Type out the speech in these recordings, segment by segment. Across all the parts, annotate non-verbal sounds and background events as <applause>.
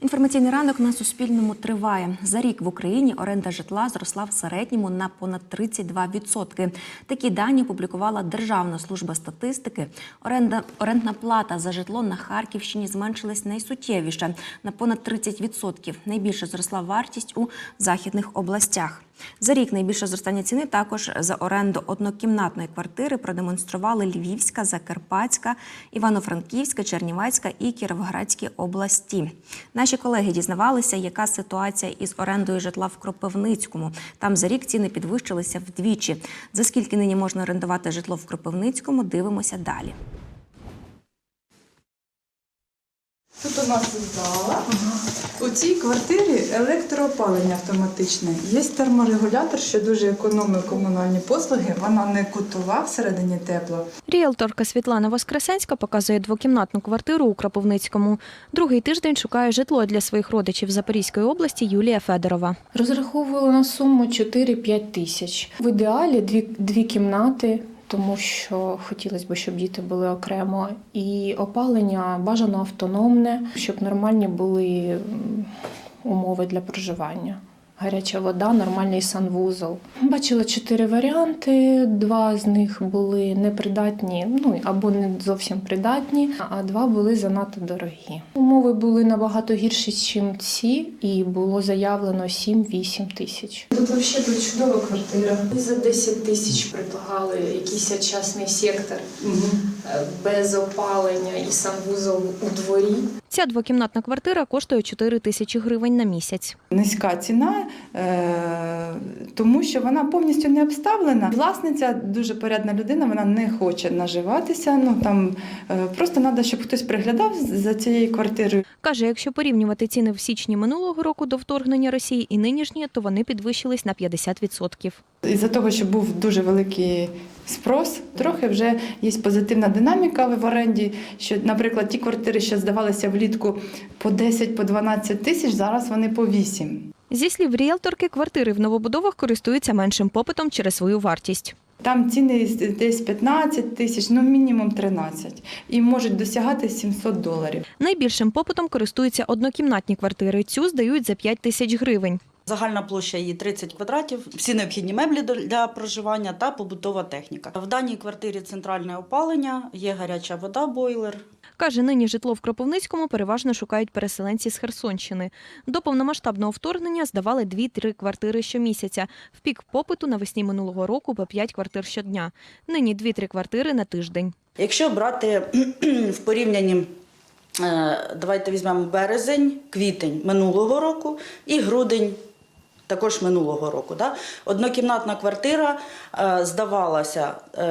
Інформаційний ранок на Суспільному триває. За рік в Україні оренда житла зросла в середньому на понад 32%. Такі дані опублікувала Державна служба статистики. Оренда, орендна плата за житло на Харківщині зменшилась найсуттєвіше – на понад 30%. Найбільше зросла вартість у західних областях. За рік найбільше зростання ціни також за оренду однокімнатної квартири продемонстрували Львівська, Закарпатська, Івано-Франківська, Чернівецька і Кіровоградські області. Наші колеги дізнавалися, яка ситуація із орендою житла в Кропивницькому. Там за рік ціни підвищилися вдвічі. За скільки нині можна орендувати житло в Кропивницькому, дивимося далі. Тут у нас зала. У цій квартирі електроопалення автоматичне. Є терморегулятор, що дуже економить комунальні послуги. Вона не кутова всередині тепла. Ріелторка Світлана Воскресенська показує двокімнатну квартиру у Кропивницькому. Другий тиждень шукає житло для своїх родичів Запорізької області Юлія Федорова. Розраховували на суму 4-5 тисяч. В ідеалі дві, дві кімнати, тому що хотілося б, щоб діти були окремо. І опалення бажано автономне, щоб нормальні були умови для проживання. Гаряча вода, нормальний санвузол. Бачила чотири варіанти. Два з них були непридатні, ну або не зовсім придатні, а два були занадто дорогі. Умови були набагато гірші, ніж ці, і було заявлено 7-8 тисяч. Тут взагалі тут чудова квартира. За 10 тисяч предлагали якийсь частний сектор е, без опалення і санвузол у дворі. Ця двокімнатна квартира коштує 4 тисячі гривень на місяць. Низька ціна, е- тому що вона повністю не обставлена. Власниця дуже порядна людина, вона не хоче наживатися. Ну там е- просто треба, щоб хтось приглядав за цією квартирою. Каже, якщо порівнювати ціни в січні минулого року до вторгнення Росії і нинішні, то вони підвищились на 50%. Із-за того, що був дуже великий спрос, трохи вже є позитивна динаміка в оренді. Що, наприклад, ті квартири, що здавалися влітку по 10 по 12 тисяч, зараз вони по 8. Зі слів ріелторки, квартири в новобудовах користуються меншим попитом через свою вартість. Там ціни десь 15 тисяч, ну мінімум 13. І можуть досягати 700 доларів. Найбільшим попитом користуються однокімнатні квартири. Цю здають за 5 тисяч гривень. Загальна площа її 30 квадратів, всі необхідні меблі для проживання та побутова техніка. В даній квартирі центральне опалення, є гаряча вода, бойлер. Каже, нині житло в Кропивницькому переважно шукають переселенці з Херсонщини. До повномасштабного вторгнення здавали 2-3 квартири щомісяця. В пік попиту навесні минулого року по 5 квартир щодня. Нині 2-3 квартири на тиждень. Якщо брати <clears throat> в порівнянні, е, давайте візьмемо березень, квітень минулого року і грудень. Також минулого року. Да? Однокімнатна квартира е, здавалася е,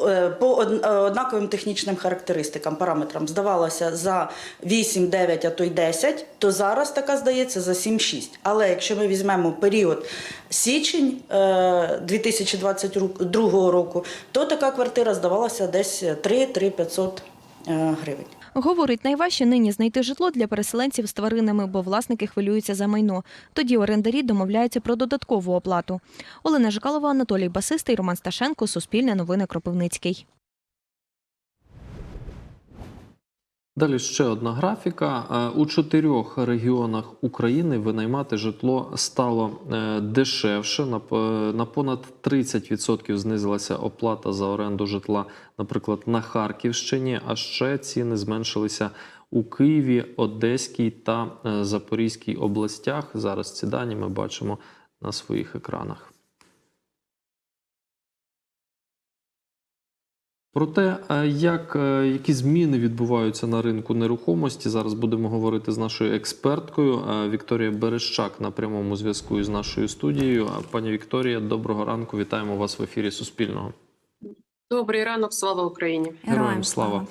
е, по однаковим технічним характеристикам, параметрам, здавалася за 8, 9, а то й 10, то зараз така здається за 7-6. Але якщо ми візьмемо період січень е, 2022 року, то така квартира здавалася десь 3-3 500 е, гривень. Говорить, найважче нині знайти житло для переселенців з тваринами, бо власники хвилюються за майно. Тоді орендарі домовляються про додаткову оплату. Олена Жикалова, Анатолій Басистий, Роман Сташенко, Суспільне новини Кропивницький. Далі ще одна графіка. Е, У чотирьох регіонах України винаймати житло стало е, дешевше. На понад 30% знизилася оплата за оренду житла, наприклад, на Харківщині. А ще ціни зменшилися у Києві, Одеській та е, Запорізькій областях. Зараз ці дані ми бачимо на своїх екранах. Про те, е, як, е, які зміни відбуваються на ринку нерухомості, зараз будемо говорити з нашою експерткою Е, Вікторія Берещак на прямому зв'язку із нашою студією. А, Пані Вікторія, доброго ранку. Вітаємо вас в ефірі Суспільного. Добрий ранок, слава Україні. Героям слава.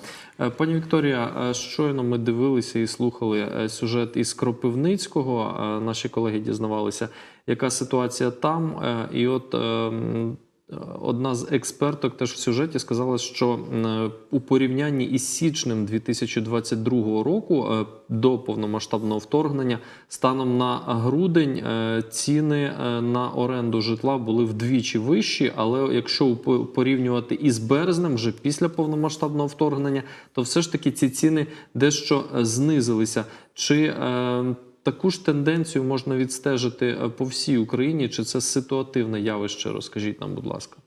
Пані Вікторія, щойно ми дивилися і слухали сюжет із Кропивницького. Наші колеги дізнавалися, яка ситуація там. І от е, м, е, одна з експерток теж в сюжеті сказала, що е, у порівнянні із січнем 2022 року е, до повномасштабного вторгнення станом на грудень е, ціни е, на оренду житла були вдвічі вищі. Але якщо порівнювати із березнем, вже після повномасштабного вторгнення, то все ж таки ці ціни дещо е, знизилися. Чи е, таку ж тенденцію можна відстежити е, по всій Україні? Чи це ситуативне явище? Розкажіть нам, будь ласка.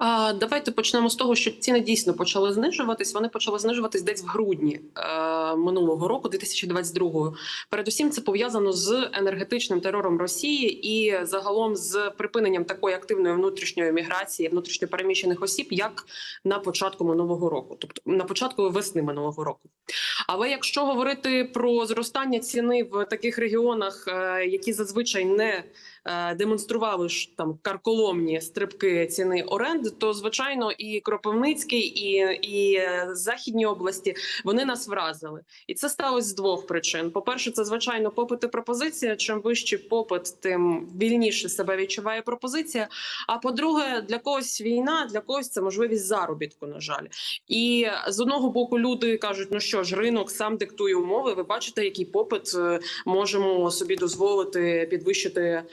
Давайте почнемо з того, що ціни дійсно почали знижуватись. Вони почали знижуватись десь в грудні е, минулого року, 2022. Передусім, це пов'язано з енергетичним терором Росії і загалом з припиненням такої активної внутрішньої міграції внутрішньопереміщених осіб, як на початку минулого року, тобто на початку весни минулого року. Але якщо говорити про зростання ціни в таких регіонах, е, які зазвичай не демонстрували ж там карколомні стрибки ціни оренди, то звичайно і Кропивницький, і, і е, західні області вони нас вразили, і це сталося з двох причин: по-перше, це звичайно попит і пропозиція. Чим вищий попит, тим вільніше себе відчуває пропозиція. А по-друге, для когось війна, для когось це можливість заробітку. На жаль, і з одного боку люди кажуть: ну що ж, ринок сам диктує умови. Ви бачите, який попит е, можемо собі дозволити підвищити е,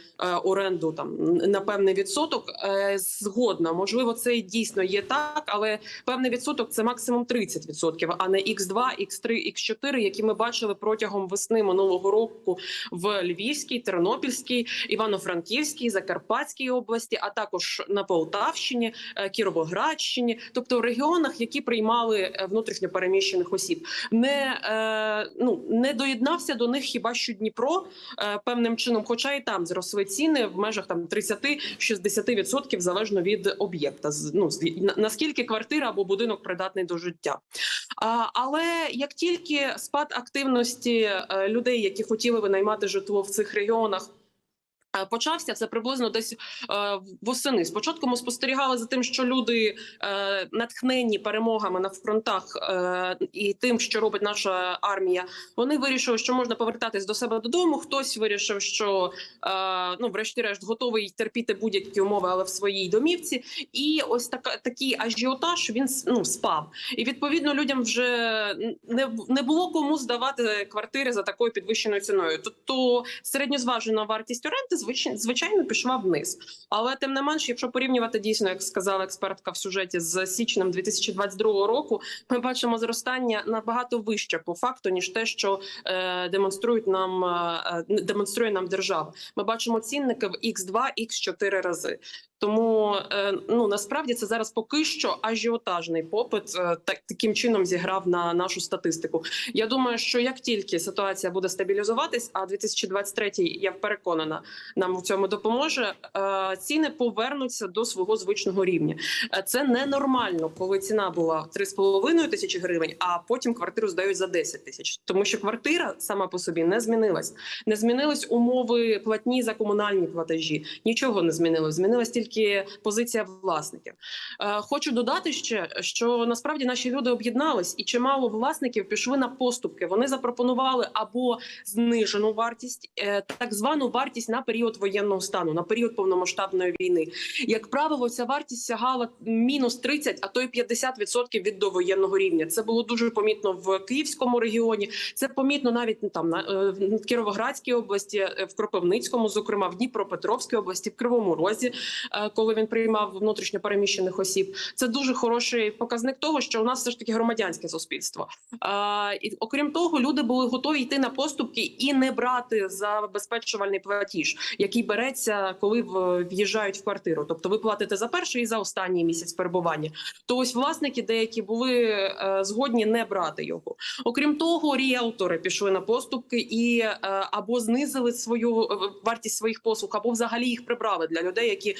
оренду там на певний відсоток. Е, Згодна, можливо, це дійсно є так, але певний відсоток це максимум 30%, а не x 2 x 3 x 4 які ми бачили протягом весни минулого року в Львівській, Тернопільській, Івано-Франківській, Закарпатській області, а також на Полтавщині, е, Кіровоградщині, тобто в регіонах, які приймали е, внутрішньо переміщених осіб, не е, ну не доєднався до них хіба що Дніпро е, певним чином, хоча і там зросли ціни в межах там 30-60% залежно від об'єкта. Ну наскільки квартира або будинок придатний до життя. А, але як тільки спад активності е, людей, які хотіли винаймати житло в цих регіонах. Е, Почався це приблизно десь е, восени. Спочатку ми спостерігали за тим, що люди е, натхнені перемогами на фронтах і тим, що робить наша армія. Вони вирішили, що можна повертатись до себе додому. Хтось вирішив, що ну, врешті-решт, готовий терпіти будь-які умови, але в своїй домівці. І ось така такий ажіотаж він ну, спав. І відповідно людям вже не, не було кому здавати квартири за такою підвищеною ціною. Тобто середньозважена вартість оренди звичайно, звичайно пішла вниз. Але тим не менш, якщо порівнювати дійсно, як сказала експертка в сюжеті з січнем 2022 року, ми бачимо зростання набагато вище по факту, ніж те, що е, демонструють нам е, е, демонструє нам держава. Ми бачимо цінники в x 2 x 4 рази. Тому е, ну насправді це зараз поки що ажіотажний попит е, так таким чином зіграв на нашу статистику. Я думаю, що як тільки ситуація буде стабілізуватись, а 2023, я переконана, нам в цьому допоможе. е, Ціни повернуться до свого звичного рівня. Це ненормально, коли ціна була 3,5 тисячі гривень, а потім квартиру здають за 10 тисяч, тому що квартира сама по собі не змінилась. Не змінились умови платні за комунальні платежі. Нічого не змінилось. Змінилась тільки позиція власників. Е, Хочу додати ще, що насправді наші люди об'єднались, і чимало власників пішли на поступки. Вони запропонували або знижену вартість, е, так звану вартість на період воєнного стану, на період повномасштабної війни. Як правило, ця вартість сягала мінус 30, а то й 50% від довоєнного рівня. Це було дуже помітно в Київському регіоні. Це помітно навіть ну, там на е, Кіровоградській області, в Кропивницькому, зокрема в Дніпропетровській області, в Кривому Розі, коли він приймав внутрішньо переміщених осіб. Це дуже хороший показник того, що у нас все ж таки громадянське суспільство. Е, І окрім того, люди були готові йти на поступки і не брати забезпечувальний платіж, який береться, коли в'їжджають в квартиру. Тобто ви платите за перший і за останній місяць перебування. То ось власники деякі були е, згодні не брати його. Окрім того, ріелтори пішли на поступки і е, або знизили свою е, вартість своїх послуг, або взагалі їх прибрали для людей, які е,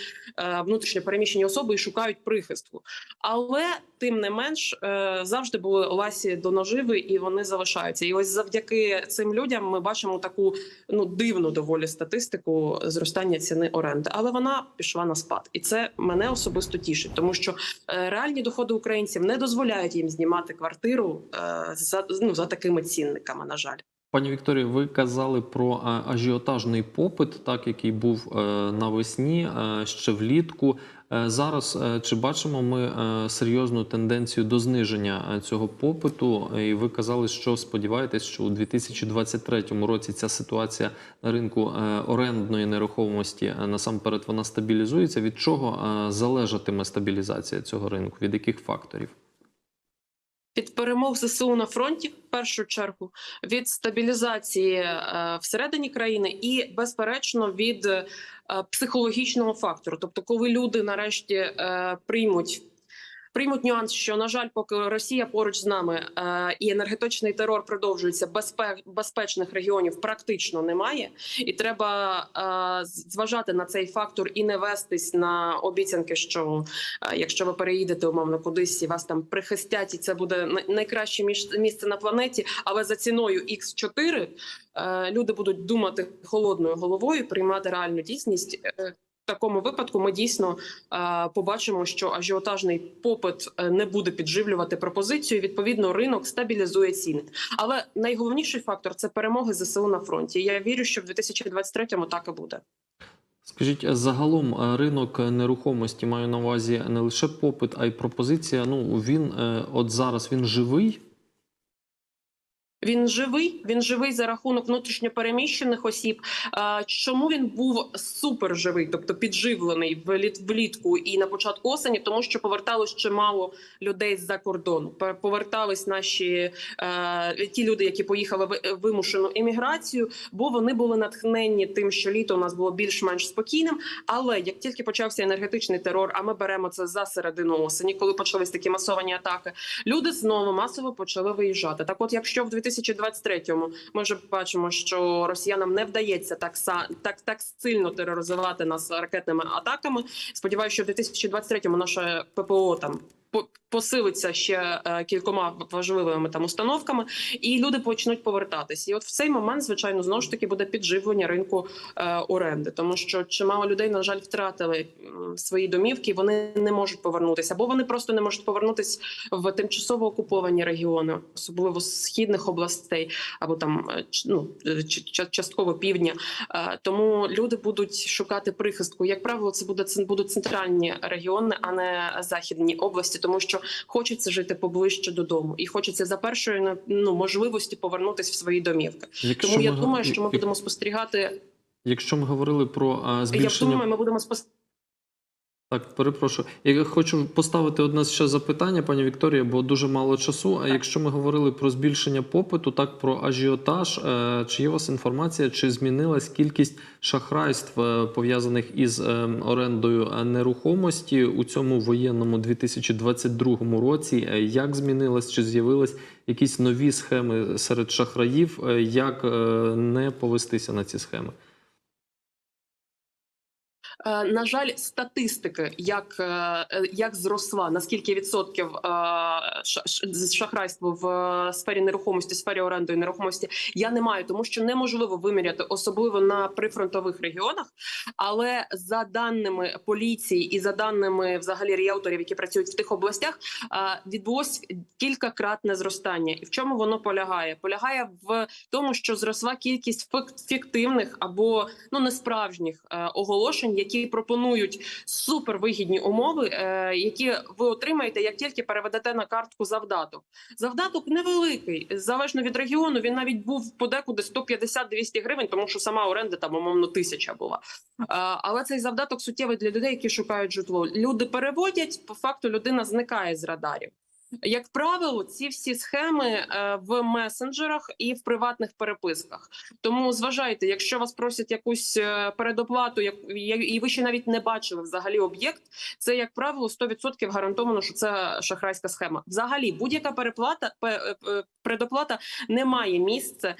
внутрішньо переміщені особи і шукають прихистку. Але тим не менш е, завжди були ласі до наживи, і вони залишаються. І ось завдяки цим людям ми бачимо таку ну дивну доволі статистику зростання ціни оренди, але вона пішла на спад, і це мене особисто тішить, тому що е, реальні доходи українців не дозволяють їм знімати квартиру е, за ну за такими цінниками. На жаль. Пані Вікторія, ви казали про е, ажіотажний попит, так який був е, навесні, е, ще влітку. Зараз чи бачимо ми серйозну тенденцію до зниження цього попиту? І ви казали, що сподіваєтесь, що у 2023 році ця ситуація на ринку орендної нерухомості насамперед вона стабілізується. Від чого залежатиме стабілізація цього ринку? Від яких факторів? Від перемог ЗСУ на фронті в першу чергу, від стабілізації е, всередині країни і, безперечно, від е, психологічного фактору. Тобто, коли люди нарешті е, приймуть. Приймуть нюанс, що на жаль, поки Росія поруч з нами е, і енергетичний терор продовжується, безпе, безпечних регіонів практично немає, і треба е, зважати на цей фактор і не вестись на обіцянки, що е, якщо ви переїдете умовно кудись і вас там прихистять, і це буде найкраще між- місце на планеті, але за ціною x 4 е, люди будуть думати холодною головою, приймати реальну дійсність. Е, такому випадку ми дійсно е, побачимо, що ажіотажний попит е, не буде підживлювати пропозицію. Відповідно, ринок стабілізує ціни. Але найголовніший фактор це перемоги ЗСУ на фронті. Я вірю, що в 2023-му так і буде. Скажіть, е, загалом ринок нерухомості маю на увазі не лише попит, а й пропозиція. Ну він от зараз він живий. Він живий. Він живий за рахунок внутрішньопереміщених осіб. Чому він був супер живий, тобто підживлений вліт- влітку і на початку осені, тому що поверталось чимало людей з-за кордону. Повертались наші е, ті люди, які поїхали в вимушену еміграцію, бо вони були натхненні тим, що літо у нас було більш-менш спокійним. Але як тільки почався енергетичний терор, а ми беремо це за середину осені, коли почались такі масовані атаки, люди знову масово почали виїжджати. Так, от, якщо в 2023-му ми вже бачимо, що росіянам не вдається так так, так сильно тероризувати нас ракетними атаками. Сподіваюся, що в 2023-му наше ППО там. По- Посилиться ще е, кількома важливими там установками, і люди почнуть повертатись. І от в цей момент, звичайно, знову ж таки буде підживлення ринку е, оренди, тому що чимало людей, на жаль, втратили свої домівки. Вони не можуть повернутися, або вони просто не можуть повернутися в тимчасово окуповані регіони, особливо східних областей, або там е, ну, частково півдня. Тому люди будуть шукати прихистку. Як правило, це буде будуть центральні регіони, а не західні області, тому що хочеться жити поближче додому, і хочеться за першої ну, можливості повернутися в свої домівки. Якщо Тому я ми, думаю, що ми будемо спостерігати. Якщо ми говорили про а, Я думаю, ми будемо спостерігати. Так, перепрошую. Я хочу поставити одне ще запитання, пані Вікторія, бо дуже мало часу. А якщо ми говорили про збільшення попиту, так про ажіотаж, е, чи є у вас інформація, чи змінилась кількість шахрайств е, пов'язаних із е, орендою нерухомості у цьому воєнному 2022 році? Як змінилась, чи з'явились якісь нові схеми серед шахраїв? Як не повестися на ці схеми? Е, На жаль, статистики, як, е, як зросла, наскільки відсотків е, ша- шахрайства в сфері нерухомості, сфері оренди і нерухомості, я не маю, тому що неможливо виміряти, особливо на прифронтових регіонах. Але за даними поліції і за даними взагалі ріелторів, які працюють в тих областях, відбулось кількакратне зростання. І в чому воно полягає? Полягає в тому, що зросла кількість фік- фіктивних або ну несправжніх оголошень, які пропонують супервигідні умови, е, які ви отримаєте, як тільки переведете на картку завдаток. Завдаток невеликий, залежно від регіону. Він навіть був подекуди 150-200 гривень, тому що сама оренда там умовно тисяча була. Е, але цей завдаток суттєвий для людей, які шукають житло. Люди переводять, по факту людина зникає з радарів. Як правило, ці всі схеми е, в месенджерах і в приватних переписках. Тому зважайте, якщо вас просять якусь е, передоплату, як і ви ще навіть не бачили взагалі об'єкт, це як правило 100% гарантовано, що це шахрайська схема. Взагалі, будь-яка переплата пе- е, предоплата не має місця,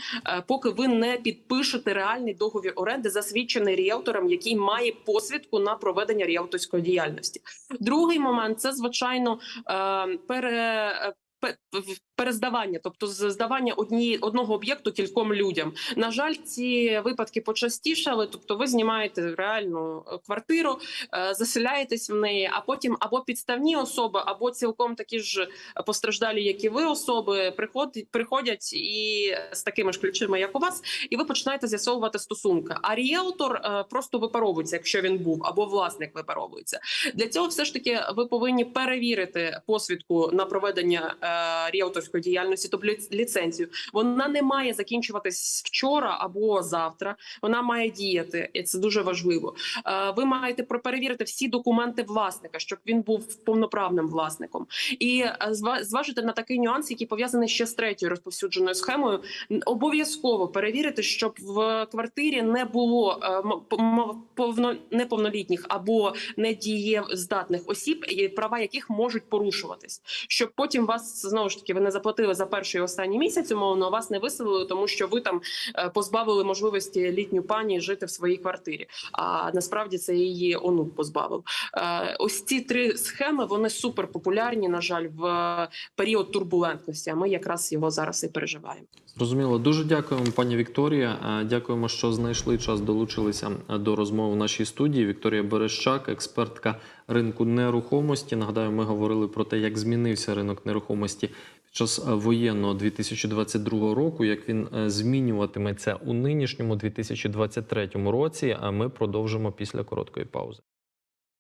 поки ви не підпишете реальний договір оренди, засвідчений ріелтором, який має посвідку на проведення ріелторської діяльності. Другий момент це звичайно пере. Пе- в- перездавання, тобто здавання одні, одного об'єкту кільком людям. На жаль, ці випадки почастішали. Тобто, ви знімаєте реальну е, квартиру, е, заселяєтесь в неї, а потім або підставні особи, або цілком такі ж постраждалі, як і ви особи, приходять, приходять і з такими ж ключами, як у вас, і ви починаєте з'ясовувати стосунки. А ріелтор е, просто випаровується, якщо він був, або власник випаровується. Для цього все ж таки ви повинні перевірити посвідку на проведення е, ріелторської діяльності, тобто ліцензію. Вона не має закінчуватись вчора або завтра. Вона має діяти, і це дуже важливо. Е, ви маєте перевірити всі документи власника, щоб він був повноправним власником, і е, зважити на такий нюанс, який пов'язаний ще з третьою розповсюдженою схемою. Обов'язково перевірити, щоб в квартирі не було е, повно неповнолітніх або недієздатних осіб, права яких можуть порушуватись, щоб потім вас знову ж таки ви не заплатили за перший і останній місяць, умовно, вас не виселили, тому що ви там е, позбавили можливості літню пані жити в своїй квартирі. А насправді це її онук позбавив. Е, Ось ці три схеми вони супер популярні. На жаль, в е, період турбулентності. А ми якраз його зараз і переживаємо. Зрозуміло. Дуже дякуємо, пані Вікторія. Дякуємо, що знайшли час, долучилися до розмови в нашій студії. Вікторія Берещак, експертка ринку нерухомості. Нагадаю, ми говорили про те, як змінився ринок нерухомості час е, воєнного 2022 року, як він е, змінюватиметься у нинішньому 2023 році. А ми продовжимо після короткої паузи.